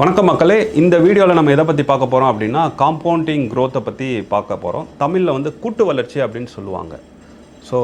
வணக்கம் மக்களே இந்த வீடியோவில் நம்ம எதை பற்றி பார்க்க போகிறோம் அப்படின்னா காம்பவுண்டிங் க்ரோத்தை பற்றி பார்க்க போகிறோம் தமிழில் வந்து கூட்டு வளர்ச்சி அப்படின்னு சொல்லுவாங்க. ஸோ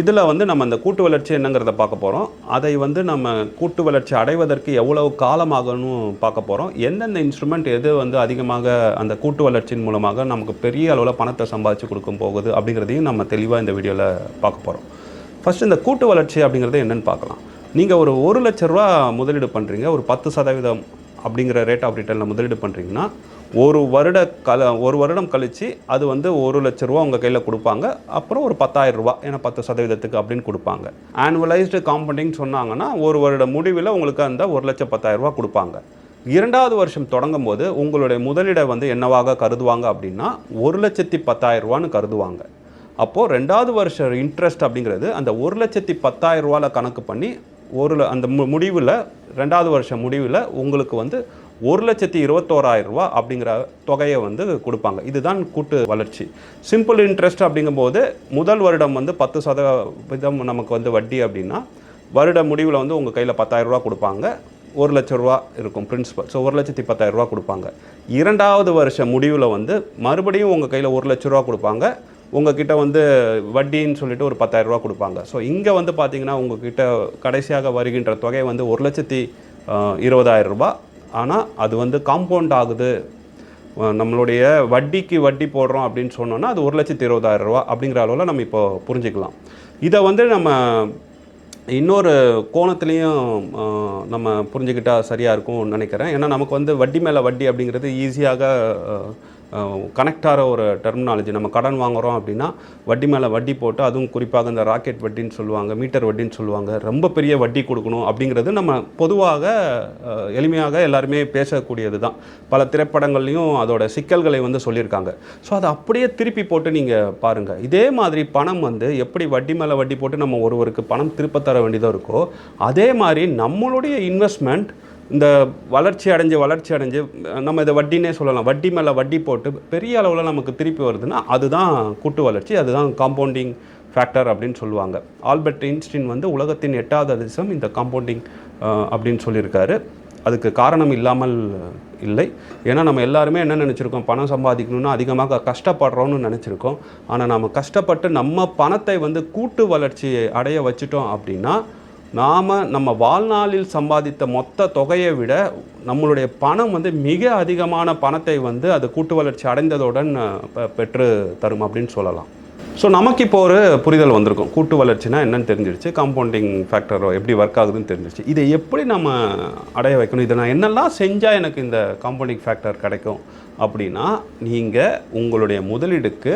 இதில் வந்து நம்ம அந்த கூட்டு வளர்ச்சி என்னங்கிறத பார்க்க போகிறோம் அதை வந்து நம்ம கூட்டு வளர்ச்சி அடைவதற்கு எவ்வளவு காலமாகணும் பார்க்க போகிறோம் எந்தெந்த இன்ஸ்ட்ருமெண்ட் எது வந்து அதிகமாக அந்த கூட்டு வளர்ச்சியின் மூலமாக நமக்கு பெரிய அளவில் பணத்தை சம்பாதிச்சு கொடுக்கும் போகுது அப்படிங்கிறதையும் நம்ம தெளிவாக இந்த வீடியோவில் பார்க்க போகிறோம் ஃபஸ்ட் இந்த கூட்டு வளர்ச்சி அப்படிங்கிறது என்னென்னு பார்க்கலாம். நீங்கள் ஒரு ஒரு லட்ச ரூபா முதலீடு பண்ணுறீங்க ஒரு பத்து சதவீதம் அப்படிங்கிற ரேட் ஆஃப் ரிட்டர்னில் முதலீடு பண்ணுறீங்கன்னா ஒரு வருட கல ஒரு வருடம் கழித்து அது வந்து ஒரு லட்ச ரூபா உங்கள் கையில் கொடுப்பாங்க. அப்புறம் ஒரு பத்தாயிரம் ரூபா ஏன்னா பத்து சதவீதத்துக்கு அப்படின்னு கொடுப்பாங்க. ஆனுவலைஸ்டு காம்பவுண்டிங் சொன்னாங்கன்னா ஒரு வருட முடிவில் உங்களுக்கு அந்த ஒரு லட்சம் பத்தாயிரம் ரூபா கொடுப்பாங்க. இரண்டாவது வருஷம் தொடங்கும் போது உங்களுடைய முதலீடை வந்து என்னவாக கருதுவாங்க அப்படின்னா ஒரு லட்சத்தி பத்தாயிரம் ரூபான்னு கருதுவாங்க. அப்போது ரெண்டாவது வருஷம் இன்ட்ரெஸ்ட் அப்படிங்கிறது அந்த ஒரு லட்சத்தி பத்தாயிரம் ரூபாவில் கணக்கு பண்ணி ஒரு அந்த மு முடிவில் ரெண்டாவது வருஷம் முடிவில் உங்களுக்கு வந்து ஒரு லட்சத்தி இருபத்தோராயிரம் ரூபா அப்படிங்கிற தொகையை வந்து கொடுப்பாங்க. இதுதான் கூட்டு வளர்ச்சி. சிம்பிள் இன்ட்ரெஸ்ட் அப்படிங்கும்போது முதல் வருடம் வந்து பத்து சதவீதம் நமக்கு வந்து வட்டி அப்படின்னா வருட முடிவில் வந்து உங்கள் கையில் பத்தாயிரரூபா கொடுப்பாங்க. ஒரு லட்ச ரூபா இருக்கும் பிரின்சிபல் ஸோ ஒரு லட்சத்தி பத்தாயிரரூபா கொடுப்பாங்க. இரண்டாவது வருஷம் முடிவில் வந்து மறுபடியும் உங்கள் கையில் ஒரு லட்ச ரூபா கொடுப்பாங்க. உங்ககிட்ட வந்து வட்டின்னு சொல்லிட்டு ஒரு பத்தாயிரம் கொடுப்பாங்க. ஸோ இங்கே வந்து பார்த்தீங்கன்னா உங்ககிட்ட கடைசியாக வருகின்ற தொகை வந்து ஒரு லட்சத்தி இருபதாயிரம் ரூபாய் ஆனால் அது வந்து காம்பவுண்ட் ஆகுது. நம்மளுடைய வட்டிக்கு வட்டி போடுறோம் அப்படின்னு சொன்னோன்னா அது ஒரு லட்சத்தி இருபதாயிரம் ரூபா அப்படிங்கிற அளவில் நம்ம இப்போ புரிஞ்சுக்கலாம். இதை வந்து நம்ம இன்னொரு கோணத்துலேயும் நம்ம புரிஞ்சுக்கிட்டா சரியாக இருக்கும்னு நினைக்கிறேன். ஏன்னா நமக்கு வந்து வட்டி மேலே வட்டி அப்படிங்கிறது ஈஸியாக கனெக்ட் ஆகிற ஒரு டெர்மினாலஜி நம்ம கடன் வாங்குகிறோம் அப்படின்னா வட்டி மேலே வட்டி போட்டு அதுவும் குறிப்பாக இந்த ராக்கெட் வட்டின்னு சொல்லுவாங்க மீட்டர் வட்டின்னு சொல்லுவாங்க ரொம்ப பெரிய வட்டி கொடுக்கணும் அப்படிங்கிறது நம்ம பொதுவாக எளிமையாக எல்லாருமே பேசக்கூடியது தான் பல திரைப்படங்கள்லையும் அதோட சிக்கல்களை வந்து சொல்லியிருக்காங்க. ஸோ அதை அப்படியே திருப்பி போட்டு நீங்கள் பாருங்கள் இதே மாதிரி பணம் வந்து எப்படி வட்டி மேலே வட்டி போட்டு நம்ம ஒருவருக்கு பணம் திருப்ப தர வேண்டியதாக இருக்கோ அதே மாதிரி நம்மளுடைய இன்வெஸ்ட்மெண்ட் இந்த வளர்ச்சி அடைஞ்சு வளர்ச்சி அடைஞ்சு நம்ம இதை வட்டினே சொல்லலாம். வட்டி மேலே வட்டி போட்டு பெரிய அளவில் நமக்கு திருப்பி வருதுன்னா அதுதான் கூட்டு வளர்ச்சி அதுதான் காம்பவுண்டிங் ஃபேக்டர் அப்படின்னு சொல்லுவாங்க. ஆல்பர்ட் ஐன்ஸ்டீன் வந்து உலகத்தின் எட்டாவது அதிசயம் இந்த காம்பவுண்டிங் அப்படின்னு சொல்லியிருக்காரு. அதுக்கு காரணம் இல்லாமல் இல்லை. ஏன்னா நம்ம எல்லாருமே என்ன நினச்சிருக்கோம்? பணம் சம்பாதிக்கணும்னு அதிகமாக கஷ்டப்படுறோம்னு நினச்சிருக்கோம். ஆனால் நம்ம கஷ்டப்பட்டு நம்ம பணத்தை வந்து கூட்டு வளர்ச்சி அடைய வச்சுட்டோம் அப்படின்னா நாம் நம்ம வாழ்நாளில் சம்பாதித்த மொத்த தொகையை விட நம்மளுடைய பணம் வந்து மிக அதிகமான பணத்தை வந்து அது கூட்டு வளர்ச்சி அடைந்ததுடன் பெற்று தரும் அப்படின்னு சொல்லலாம். ஸோ நமக்கு இப்போ ஒரு புரிதல் வந்திருக்கும். கூட்டு வளர்ச்சினா என்னன்னு தெரிஞ்சிருச்சு. காம்பவுண்டிங் ஃபேக்டர் எப்படி ஒர்க் ஆகுதுன்னு தெரிஞ்சிருச்சு. இதை எப்படி நம்ம அடைய வைக்கணும்? இதை நான் என்னெல்லாம் செஞ்சால் எனக்கு இந்த காம்பவுண்டிங் ஃபேக்டர் கிடைக்கும்? அப்படின்னா நீங்கள் உங்களுடைய முதலீடுக்கு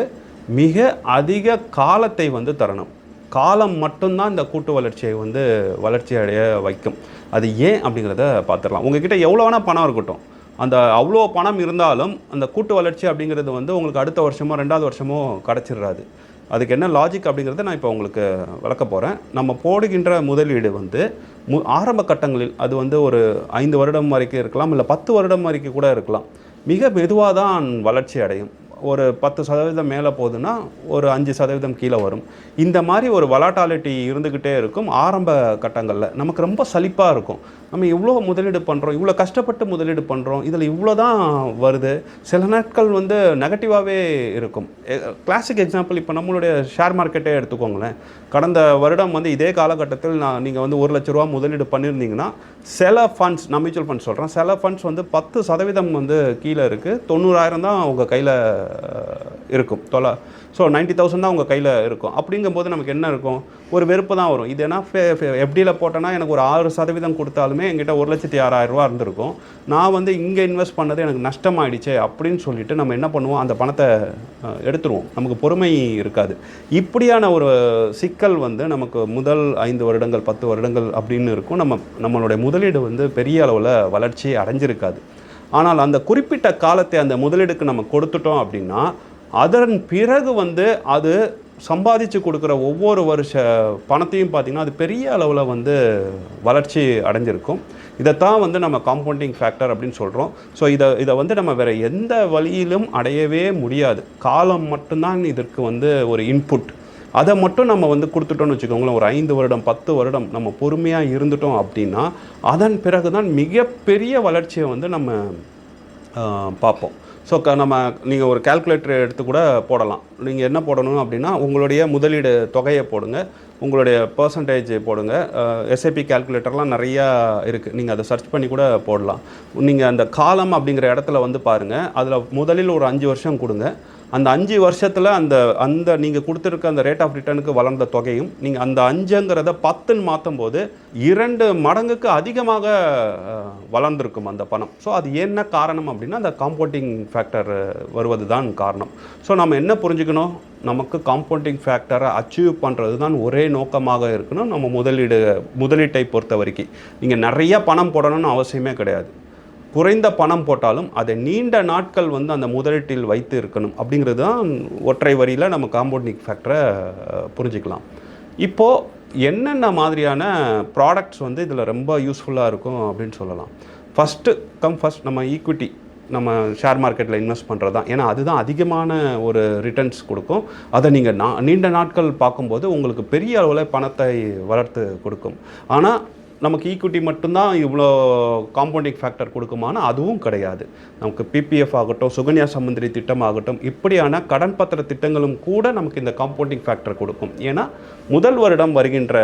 மிக அதிக காலத்தை வந்து தரணும். காலம் மட்டும்தான் இந்த கூட்டு வளர்ச்சியை வந்து வளர்ச்சி அடைய வைக்கும். அது ஏன் அப்படிங்கிறத பார்த்துடலாம். உங்ககிட்ட எவ்வளோ வேணால் பணம் இருக்கட்டும். அந்த அவ்வளோ பணம் இருந்தாலும் அந்த கூட்டு வளர்ச்சி அப்படிங்கிறது வந்து உங்களுக்கு அடுத்த வருஷமோ ரெண்டாவது வருஷமோ கிடச்சிடுறாது அதுக்கு என்ன லாஜிக் அப்படிங்கிறத நான் இப்போ உங்களுக்கு விளக்க போகிறேன் நம்ம போடுகின்ற முதலீடு வந்து மு ஆரம்ப கட்டங்களில் அது வந்து ஒரு ஐந்து வருடம் வரைக்கும் இருக்கலாம் இல்லை பத்து வருடம் வரைக்கும் கூட இருக்கலாம். மிக மெதுவாக தான் வளர்ச்சி அடையும். ஒரு பத்து சதவீதம் மேலே போகுதுன்னா ஒரு அஞ்சு சதவீதம் கீழே வரும். இந்த மாதிரி ஒரு வலாட்டாலிட்டி இருந்துக்கிட்டே இருக்கும் ஆரம்ப கட்டங்களில். நமக்கு ரொம்ப சலிப்பாக இருக்கும். நம்ம இவ்வளோ முதலீடு பண்ணுறோம் இவ்வளோ கஷ்டப்பட்டு முதலீடு பண்ணுறோம் இதில் இவ்வளோ தான் வருது. சில நாட்கள் வந்து நெகட்டிவாகவே இருக்கும். கிளாசிக் எக்ஸாம்பிள் இப்போ நம்மளுடைய ஷேர் மார்க்கெட்டே எடுத்துக்கோங்களேன். கடந்த வருடம் வந்து இதே காலகட்டத்தில் நான் நீங்கள் வந்து ஒரு லட்ச ரூபா முதலீடு பண்ணியிருந்தீங்கன்னா சில ஃபண்ட்ஸ் நான் மியூச்சுவல் ஃபண்ட்ஸ் சொல்கிறேன் சில ஃபண்ட்ஸ் வந்து பத்து சதவீதம் வந்து கீழே இருக்குது தொண்ணூறாயிரம் தான் உங்கள் கையில் இருக்கும். தொலை ஸோ நைன்ட்டி தௌசண்ட் தான் உங்கள் கையில் இருக்கும். அப்படிங்கும்போது நமக்கு என்ன இருக்கும்? ஒரு வெறுப்பு தான் வரும். இது ஏன்னா எஃப்டியில் போட்டேன்னா எனக்கு ஒரு ஆறு சதவீதம் கொடுத்தாலுமே என்கிட்ட ஒரு லட்சத்தி ஆறாயிரம் ரூபா இருந்திருக்கும். நான் வந்து இங்கே இன்வெஸ்ட் பண்ணது எனக்கு நஷ்டமாயிடுச்சே அப்படின்னு சொல்லிட்டு நம்ம என்ன பண்ணுவோம்? அந்த பணத்தை எடுத்துருவோம். நமக்கு பொறுமை இருக்காது. இப்படியான ஒரு சிக்கல் வந்து நமக்கு முதல் ஐந்து வருடங்கள் பத்து வருடங்கள் அப்படின்னு இருக்கும். நம்ம நம்மளுடைய முதலீடு வந்து பெரிய அளவில் வளர்ச்சி அடைஞ்சிருக்காது. ஆனால் அந்த குறிப்பிட்ட காலத்தை அந்த முதலீடுக்கு நம்ம கொடுத்துட்டோம் அப்படின்னா அதன் பிறகு வந்து அது சம்பாதிச்சு கொடுக்குற ஒவ்வொரு வருஷ பணத்தையும் பார்த்திங்கன்னா அது பெரிய அளவில் வந்து வளர்ச்சி அடைஞ்சிருக்கும். இதைத்தான் வந்து நம்ம காம்பவுண்டிங் ஃபேக்டர் அப்படின்னு சொல்கிறோம் ஸோ இதை இதை வந்து நம்ம வேறு எந்த வழியிலும் அடையவே முடியாது. காலம் மட்டும்தான் இதற்கு வந்து ஒரு இன்புட் அதை மட்டும் நம்ம வந்து கொடுத்துட்டோம்னு வச்சுக்கோங்களேன் ஒரு ஐந்து வருடம் பத்து வருடம் நம்ம பொறுமையாக இருந்துட்டோம் அப்படின்னா அதன் பிறகு தான் மிகப்பெரிய வளர்ச்சியை வந்து நம்ம பார்ப்போம். ஸோ க நம்ம நீங்கள் ஒரு கால்குலேட்டர் எடுத்து கூட போடலாம். நீங்கள் என்ன போடணும் அப்படின்னா உங்களுடைய முதலீடு தொகையை போடுங்க. உங்களுடைய பர்சன்டேஜ் போடுங்க. எஸ்ஐபி கால்குலேட்டர்லாம் நிறையா இருக்குது நீங்கள் அதை சர்ச் பண்ணி கூட போடலாம். நீங்கள் அந்த காலம் அப்படிங்கிற இடத்துல வந்து பாருங்கள் அதில் முதலில் ஒரு அஞ்சு வருஷம் கொடுங்க. அந்த அஞ்சு வருஷத்தில் அந்த அந்த நீங்கள் கொடுத்துருக்க அந்த ரேட் ஆஃப் ரிட்டர்னுக்கு வளர்ந்த தொகையும் நீங்கள் அந்த அஞ்சுங்கிறத பத்துன்னு மாற்றும் போது இரண்டு மடங்குக்கு அதிகமாக வளர்ந்துருக்கும் அந்த பணம். ஸோ அது என்ன காரணம் அப்படின்னா அந்த காம்பவுண்டிங் ஃபேக்டர் வருவது தான் காரணம். ஸோ நம்ம என்ன புரிஞ்சுக்கணும்? நமக்கு காம்பவுண்டிங் ஃபேக்டரை அச்சீவ் பண்ணுறது தான் ஒரே நோக்கமாக இருக்கணும். நம்ம முதலீடு முதலீட்டை பொறுத்த வரைக்கும். நீங்கள் நிறைய பணம் போடணும்னு அவசியமே கிடையாது. குறைந்த பணம் போட்டாலும் அதை நீண்ட நாட்கள் வந்து அந்த முதலீட்டில் வைத்து இருக்கணும். அப்படிங்கிறது தான் ஒற்றை வரியில் நம்ம காம்பவுண்டிங் ஃபேக்டரை புரிஞ்சுக்கலாம். இப்போது என்னென்ன மாதிரியான ப்ராடக்ட்ஸ் வந்து இதில் ரொம்ப யூஸ்ஃபுல்லாக இருக்கும் அப்படின்னு சொல்லலாம். ஃபஸ்ட்டு கம் ஃபஸ்ட் நம்ம ஈக்விட்டி நம்ம ஷேர் மார்க்கெட்டில் இன்வெஸ்ட் பண்ணுறது தான். ஏன்னா அதுதான் அதிகமான ஒரு ரிட்டர்ன்ஸ் கொடுக்கும். அதை நீங்கள் நா நீண்ட நாட்கள் பார்க்கும்போது உங்களுக்கு பெரிய அளவில் பணத்தை வளர்த்து கொடுக்கும். ஆனால் நமக்கு ஈக்விட்டி மட்டும்தான் இவ்வளோ காம்பவுண்டிங் ஃபேக்டர் கொடுக்குமானா அதுவும் கிடையாது. நமக்கு பிபிஎஃப் ஆகட்டும் சுகன்யா சமுந்திரி திட்டம் ஆகட்டும் இப்படியான கடன் பத்திர திட்டங்களும் கூட நமக்கு இந்த காம்பவுண்டிங் ஃபேக்டர் கொடுக்கும். ஏன்னா முதல் வருடம் வருகின்ற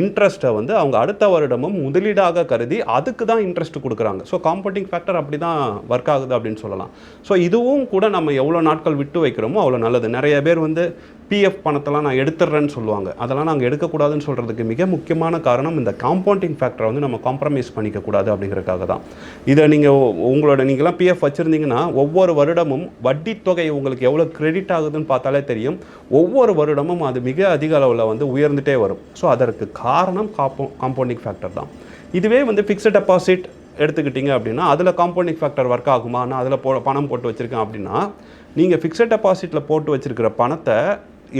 இன்ட்ரெஸ்ட்டை வந்து அவங்க அடுத்த வருடமும் முதலீடாக கருதி அதுக்கு தான் இன்ட்ரெஸ்ட் கொடுக்குறாங்க. ஸோ காம்பவுண்டிங் ஃபேக்டர் அப்படி தான் ஒர்க் ஆகுது அப்படின்னு சொல்லலாம். ஸோ இதுவும் கூட நம்ம எவ்வளோ நாட்கள் விட்டு வைக்கிறோமோ அவ்வளோ நல்லது. நிறைய பேர் வந்து பிஎஃப் பணத்தெல்லாம் நான் எடுத்துடுறேன்னு சொல்லுவாங்க. அதெல்லாம் நாங்கள் எடுக்கக்கூடாதுன்னு சொல்கிறதுக்கு மிக முக்கியமான காரணம் இந்த காம்பவுண்டிங் ஃபேக்டர் வந்து நம்ம காம்ப்ரமைஸ் பண்ணிக்கக்கூடாது அப்படிங்கிறதுக்காக தான். இதை நீங்கள் உங்களோட நீங்களாம் பிஎஃப் வச்சுருந்தீங்கன்னா ஒவ்வொரு வருடமும் வட்டி தொகை உங்களுக்கு எவ்வளோ கிரெடிட் ஆகுதுன்னு பார்த்தாலே தெரியும். ஒவ்வொரு வருடமும் அது மிக அதிக அளவில் வந்து உயர்ந்துட்டே வரும். ஸோ அதற்கு காரணம் காம்போ காம்பவுண்டிங் ஃபேக்டர் தான். இதுவே வந்து ஃபிக்ஸட் டெபாசிட் எடுத்துக்கிட்டிங்க அப்படின்னா அதில் காம்பவுண்டிங் ஃபேக்டர் ஒர்க் ஆகுமா? நான் அதில் போ பணம் போட்டு வச்சுருக்கேன் அப்படின்னா நீங்கள் ஃபிக்ஸட் டெபாசிட்டில் போட்டு வச்சுருக்கிற பணத்தை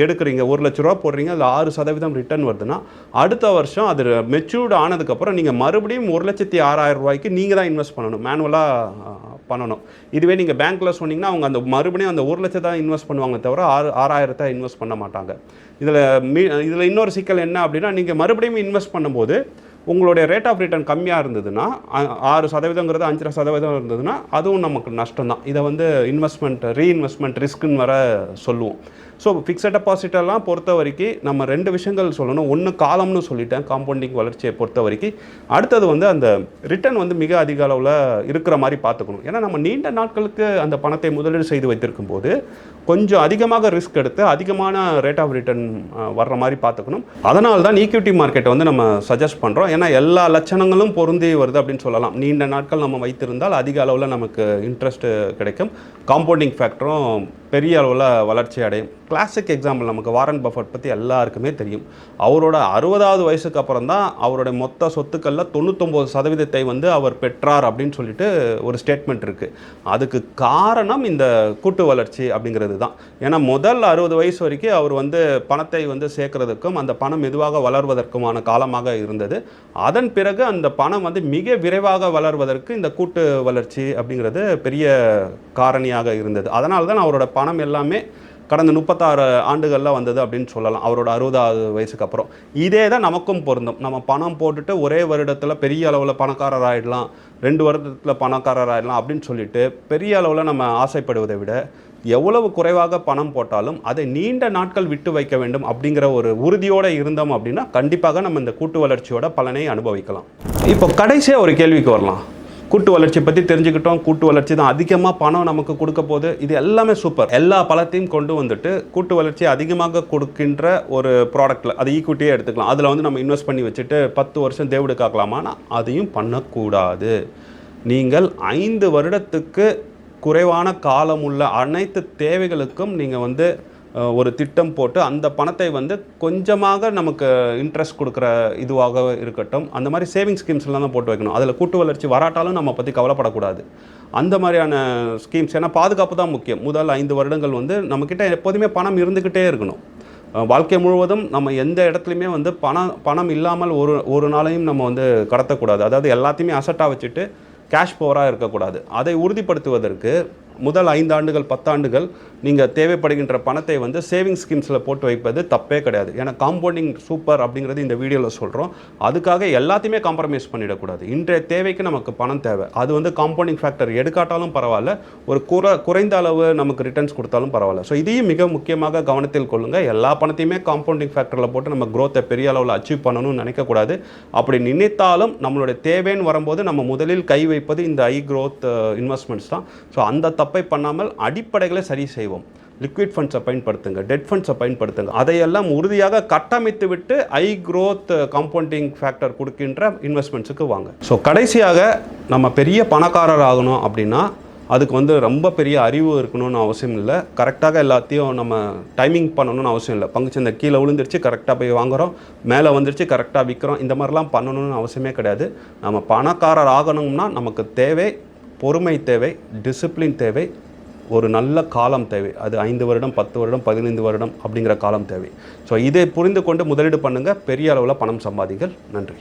எடுக்கிறீங்க ஒரு லட்ச ரூபா போடுறீங்க அதில் ஆறு சதவீதம் ரிட்டர்ன் வருதுன்னா அடுத்த வருஷம் அது மெச்சூர்டு ஆனதுக்கப்புறம் நீங்கள் மறுபடியும் ஒரு லட்சத்தி ஆறாயிரம் ரூபாய்க்கு நீங்கள் தான் இன்வெஸ்ட் பண்ணணும் மேனுவலாக பண்ணணும். இதுவே நீங்கள் பேங்க்கில் சொன்னீங்கன்னா அவங்க அந்த மறுபடியும் அந்த ஒரு லட்சத்தை தான் இன்வெஸ்ட் பண்ணுவாங்க தவிர ஆறு ஆறாயிரத்தை இன்வெஸ்ட் பண்ண மாட்டாங்க. இதில் மீ இதில் இன்னொரு சிக்கல் என்ன அப்படின்னா நீங்கள் மறுபடியும் இன்வெஸ்ட் பண்ணும்போது உங்களுடைய ரேட் ஆஃப் ரிட்டர்ன் கம்மியாக இருந்ததுன்னா ஆறு சதவீதங்கிறது அஞ்சரை சதவீதம் இருந்ததுன்னா அதுவும் நமக்கு நஷ்டம் தான் இதை வந்து இன்வெஸ்ட்மெண்ட் ரீஇன்வெஸ்ட்மெண்ட் ரிஸ்க்குன்னு வர சொல்லுவோம். ஸோ ஃபிக்ஸட் டெபாசிட்டெல்லாம் பொறுத்த வரைக்கும் நம்ம ரெண்டு விஷயங்கள் சொல்லணும். ஒன்று காலம்னு சொல்லிட்டேன் காம்பவுண்டிங் வளர்ச்சியை பொறுத்த வரைக்கும் அடுத்தது வந்து அந்த ரிட்டர்ன் வந்து மிக அதிக அளவில் இருக்கிற மாதிரி பார்த்துக்கணும். ஏன்னா நம்ம நீண்ட நாட்களுக்கு அந்த பணத்தை முதலீடு செய்து வைத்திருக்கும் போது கொஞ்சம் அதிகமாக ரிஸ்க் எடுத்து அதிகமான ரேட் ஆஃப் ரிட்டர்ன் வர்ற மாதிரி பார்த்துக்கணும். அதனால தான் ஈக்விட்டி மார்க்கெட்டை வந்து நம்ம சஜஸ்ட் பண்ணுறோம் ஏன்னா எல்லா லட்சணங்களும் பொருந்தி வருது அப்படின்னு சொல்லலாம். நீண்ட நாட்கள் நம்ம வைத்திருந்தால் அதிக அளவில் நமக்கு இன்ட்ரெஸ்ட் கிடைக்கும். காம்பவுண்டிங் ஃபேக்டரும் பெரிய அளவில் வளர்ச்சி அடையும். கிளாசிக் எக்ஸாம்பிள் நமக்கு வாரன் பஃபட் பற்றி எல்லாருக்குமே தெரியும். அவரோட அறுபதாவது வயசுக்கு அப்புறம் தான் அவருடைய மொத்த சொத்துக்களில் தொண்ணூத்தொம்பது சதவீதத்தை வந்து அவர் பெற்றார் அப்படின்னு சொல்லிட்டு ஒரு ஸ்டேட்மெண்ட் இருக்குது அதுக்கு காரணம் இந்த கூட்டு வளர்ச்சி அப்படிங்கிறது தான் ஏன்னா முதல் அறுபது வயசு வரைக்கும் அவர் வந்து பணத்தை வந்து சேர்க்கறதுக்கும் அந்த பணம் மெதுவாக வளர்வதற்குமான காலமாக இருந்தது. அதன் பிறகு அந்த பணம் வந்து மிக விரைவாக வளர்வதற்கு இந்த கூட்டு வளர்ச்சி அப்படிங்கிறது பெரிய காரணியாக இருந்தது. அதனால தான் அவரோட பணம் எல்லாமே கடந்த முப்பத்தாறு ஆண்டுகளில் வந்தது அப்படின்னு சொல்லலாம். அவரோட அறுபதாவது வயசுக்கு அப்புறம். இதே தான் நமக்கும் பொருந்தும். நம்ம பணம் போட்டுட்டு ஒரே வருடத்தில் பெரிய அளவில் பணக்காரர் ஆயிடலாம். ரெண்டு வருடத்தில் பணக்காரர் ஆகிடலாம் அப்படின்னு சொல்லிட்டு பெரிய அளவில் நம்ம ஆசைப்படுவதை விட எவ்வளவு குறைவாக பணம் போட்டாலும் அதை நீண்ட நாட்கள் விட்டு வைக்க வேண்டும் அப்படிங்கிற ஒரு உறுதியோடு இருந்தோம் அப்படின்னா கண்டிப்பாக நம்ம இந்த கூட்டு வளர்ச்சியோட பலனை அனுபவிக்கலாம். இப்போ கடைசியாக ஒரு கேள்விக்கு வரலாம். கூட்டு வளர்ச்சி பற்றி தெரிஞ்சுக்கிட்டோம். கூட்டு வளர்ச்சி தான் அதிகமாக பணம் நமக்கு கொடுக்க போகுது. இது எல்லாமே சூப்பர் எல்லா பழத்தையும் கொண்டு வந்துட்டு கூட்டு வளர்ச்சி அதிகமாக கொடுக்கின்ற ஒரு ப்ராடக்ட்டில் அது ஈக்குவிட்டியே எடுத்துக்கலாம். அதில் வந்து நம்ம இன்வெஸ்ட் பண்ணி வச்சுட்டு பத்து வருஷம் தேவடு காக்கலாமான்னா அதையும் பண்ணக்கூடாது. நீங்கள் ஐந்து வருடத்துக்கு குறைவான காலம் உள்ள அனைத்து தேவைகளுக்கும் நீங்கள் வந்து ஒரு திட்டம் போட்டு அந்த பணத்தை வந்து கொஞ்சமாக நமக்கு இன்ட்ரெஸ்ட் கொடுக்குற இதுவாக இருக்கட்டும் அந்த மாதிரி சேவிங் ஸ்கீம்ஸ்லாம் தான் போட்டு வைக்கணும். அதில் கூட்டு வளர்ச்சி வராட்டாலும் நம்ம பற்றி கவலைப்படக்கூடாது. அந்த மாதிரியான ஸ்கீம்ஸ் ஏன்னா பாதுகாப்பு தான் முக்கியம். முதல் ஐந்து வருடங்கள் வந்து நம்மக்கிட்ட எப்போதுமே பணம் இருந்துக்கிட்டே இருக்கணும். வாழ்க்கை முழுவதும் நம்ம எந்த இடத்துலையுமே வந்து பணம் பணம் இல்லாமல் ஒரு ஒரு நாளையும் நம்ம வந்து கடத்தக்கூடாது. அதாவது எல்லாத்தையுமே அசட்டாக வச்சுட்டு கேஷ் பவராக இருக்கக்கூடாது. அதை உறுதிப்படுத்துவதற்கு முதல் ஐந்து ஆண்டுகள் பத்தாண்டுகள் நீங்கள் தேவைப்படுகின்ற பணத்தை வந்து சேவிங் ஸ்கீம்ஸில் போட்டு வைப்பது தப்பே கிடையாது. ஏன்னா காம்பவுண்டிங் சூப்பர் அப்படிங்கிறது இந்த வீடியோவில் சொல்கிறோம் அதுக்காக எல்லாத்தையுமே காம்ப்ரமைஸ் பண்ணிடக்கூடாது. இன்றைய தேவைக்கு நமக்கு பணம் தேவை. அது வந்து காம்பவுண்டிங் ஃபேக்டர் எடுக்காட்டாலும் பரவாயில்ல ஒரு குற குறைந்த அளவு நமக்கு ரிட்டர்ன்ஸ் கொடுத்தாலும் பரவாயில்ல. ஸோ இதையும் மிக முக்கியமாக கவனத்தில் கொள்ளுங்கள் எல்லா பணத்தையுமே காம்பவுண்டிங் ஃபேக்டரில் போட்டு நம்ம க்ரோத்தை பெரிய அளவில் அச்சீவ் பண்ணணும்னு நினைக்கக்கூடாது. அப்படி நினைத்தாலும் நம்மளுடைய தேவைன்னு வரும்போது நம்ம முதலில் கை வைப்பது இந்த ஐ க்ரோத் இன்வெஸ்ட்மெண்ட்ஸ் தான். ஸோ அந்த தப்பை பண்ணாமல் அடிப்படைகளை சரி செய்வோம். லிக்விட் ஃபண்ட்ஸை பயன்படுத்துங்க டெட் ஃபண்ட்ஸை பயன்படுத்துங்க. அதையெல்லாம் உறுதியாக கட்டமைத்து விட்டு ஐ க்ரோத் காம்பவுண்டிங் ஃபேக்டர் கொடுக்கின்ற இன்வெஸ்ட்மெண்ட்ஸுக்கு வாங்க. ஸோ கடைசியாக நம்ம பெரிய பணக்காரர் ஆகணும் அப்படின்னா அதுக்கு வந்து ரொம்ப பெரிய அறிவு இருக்கணும்னு அவசியம் இல்லை. கரெக்டாக எல்லாத்தையும் நம்ம டைமிங் பண்ணணும்னு அவசியம் இல்லை. பங்குச்சந்தை கீழே விழுந்துருச்சு கரெக்டாக போய் வாங்குறோம். மேலே வந்துருச்சு கரெக்டாக விற்கிறோம் இந்த மாதிரிலாம் பண்ணணும்னு அவசியமே கிடையாது. நம்ம பணக்காரர் ஆகணும்னா நமக்கு தேவை பொறுமை தேவை டிசிப்ளின் தேவை ஒரு நல்ல காலம் தேவை. அது ஐந்து வருடம் பத்து வருடம் பதினைந்து வருடம் அப்படிங்கிற காலம் தேவை. ஸோ இதை புரிந்து கொண்டு முதலீடு பண்ணுங்கள் பெரிய அளவில் பணம் சம்பாதிங்கள். நன்றி.